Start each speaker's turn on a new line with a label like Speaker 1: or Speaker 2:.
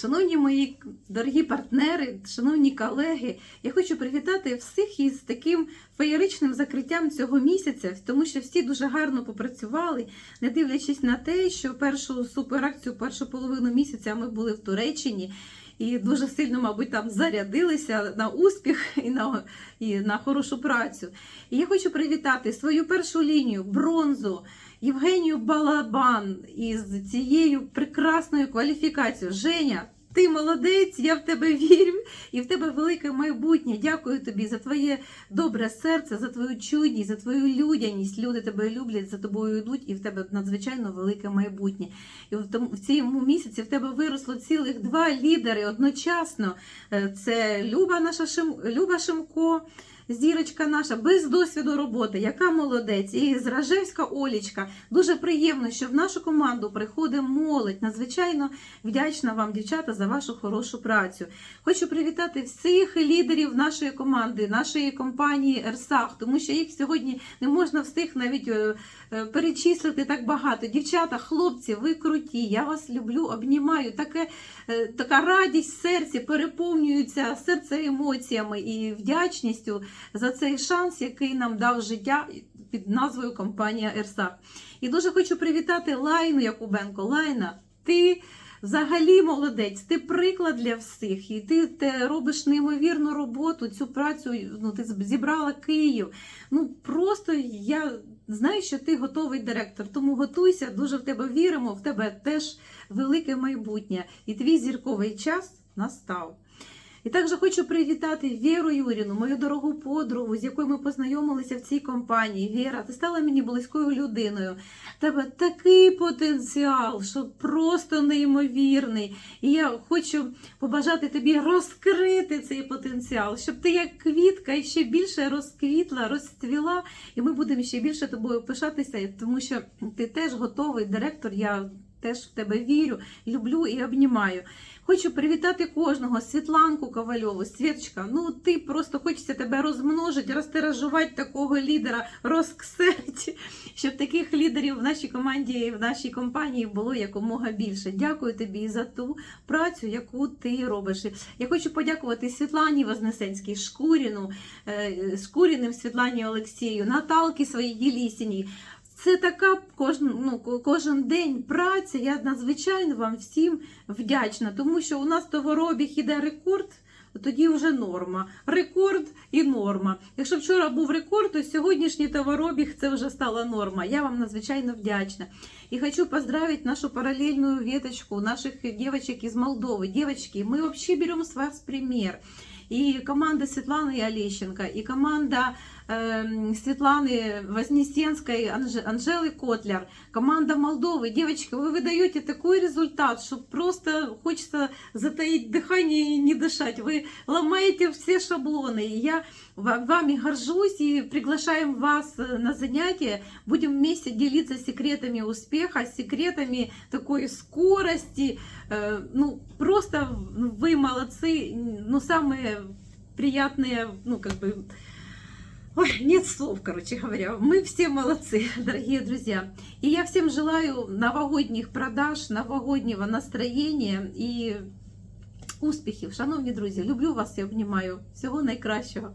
Speaker 1: Шановні мої дорогі партнери, шановні колеги, я хочу привітати всіх із таким феєричним закриттям цього місяця, тому що всі дуже гарно попрацювали, не дивлячись на те, що першу суперакцію, першу половину місяця ми були в Туреччині. І дуже сильно, мабуть, там зарядилися на успіх і на, і на хорошу працю. І я хочу привітати свою першу лінію бронзу Євгенію Балабан із цією прекрасною кваліфікацією. Женя, ти молодець, я в тебе вірю і в тебе велике майбутнє. Дякую тобі за твоє добре серце, за твою чуйність, за твою людяність. Люди тебе люблять, за тобою йдуть, і в тебе надзвичайно велике майбутнє. І в тому в цьому місяці в тебе виросло цілих два лідери одночасно. Е, Це Люба наша Шим... Люба Шимко. Зірочка наша без досвіду роботи, яка молодець, і Зражевська Олічка. Дуже приємно, що в нашу команду приходить молодь. Надзвичайно вдячна вам, дівчата, за вашу хорошу працю. Хочу привітати всіх лідерів нашої команди, нашої компанії Ерсах, тому що їх сьогодні не можна встиг навіть е, е, перечислити так багато. Дівчата, хлопці, ви круті. Я вас люблю, обнімаю. Таке, е, така радість в серці переповнюється серце емоціями і вдячністю за цей шанс, який нам дав життя під назвою компанія Ерсах. І дуже хочу привітати Лайну Якубенко. Лайна, ти. Взагалі молодець, ти приклад для всіх, і ти, те робиш неймовірну роботу, цю працю ну, ти зібрала Київ. Ну просто я знаю, що ти готовий директор, тому готуйся, дуже в тебе віримо, в тебе теж велике майбутнє. І твій зірковий час настав. І також хочу привітати Віру Юріну, мою дорогу подругу, з якою ми познайомилися в цій компанії. Віра, ти стала мені близькою людиною. Тебе такий потенціал, що просто неймовірний. І я хочу побажати тобі розкрити цей потенціал, щоб ти як квітка ще більше розквітла, розцвіла, і ми будемо ще більше тобою пишатися, тому що ти теж готовий директор. Я теж в тебе вірю, люблю і обнімаю. Хочу привітати кожного Світланку Ковальову. Світочка, ну ти просто хочеться тебе розмножити, розтиражувати такого лідера, розксерити, щоб таких лідерів в нашій команді і в нашій компанії було якомога більше. Дякую тобі за ту працю, яку ти робиш. Я хочу подякувати Світлані Вознесенській, Шкуріну, е, Шкуріним Світлані Олексію, Наталки своїй Лісіній. Це така кожен, ну, ко- кожен день праця. Я надзвичайно вам всім вдячна, тому що у нас товарообіг іде рекорд. Тоді вже норма. Рекорд і норма. Якщо вчора був рекорд, то сьогоднішній товарообіг це вже стала норма. Я вам надзвичайно вдячна. И хочу поздравить нашу параллельную веточку, наших девочек из Молдовы. Девочки, мы вообще берем с вас пример. И команда Светланы Олещенко, и команда э, Светланы Вознесенской, Анж- Анжелы Котлер, команда Молдовы. Девочки, вы выдаете такой результат, что просто хочется затаить дыхание и не дышать. Вы ломаете все шаблоны. И я ва- вами горжусь и приглашаем вас э, на занятия. Будем вместе делиться секретами успеха, секретами такой скорости. Э, Ну, просто вы молодцы. Ну, самые приятные, ну, как бы... Ой, нет слов, короче говоря. Мы все молодцы, дорогие друзья. И я всем желаю новогодних продаж, новогоднего настроения и успіхів. Шановні друзі, люблю вас і обнімаю. Всього найкращого.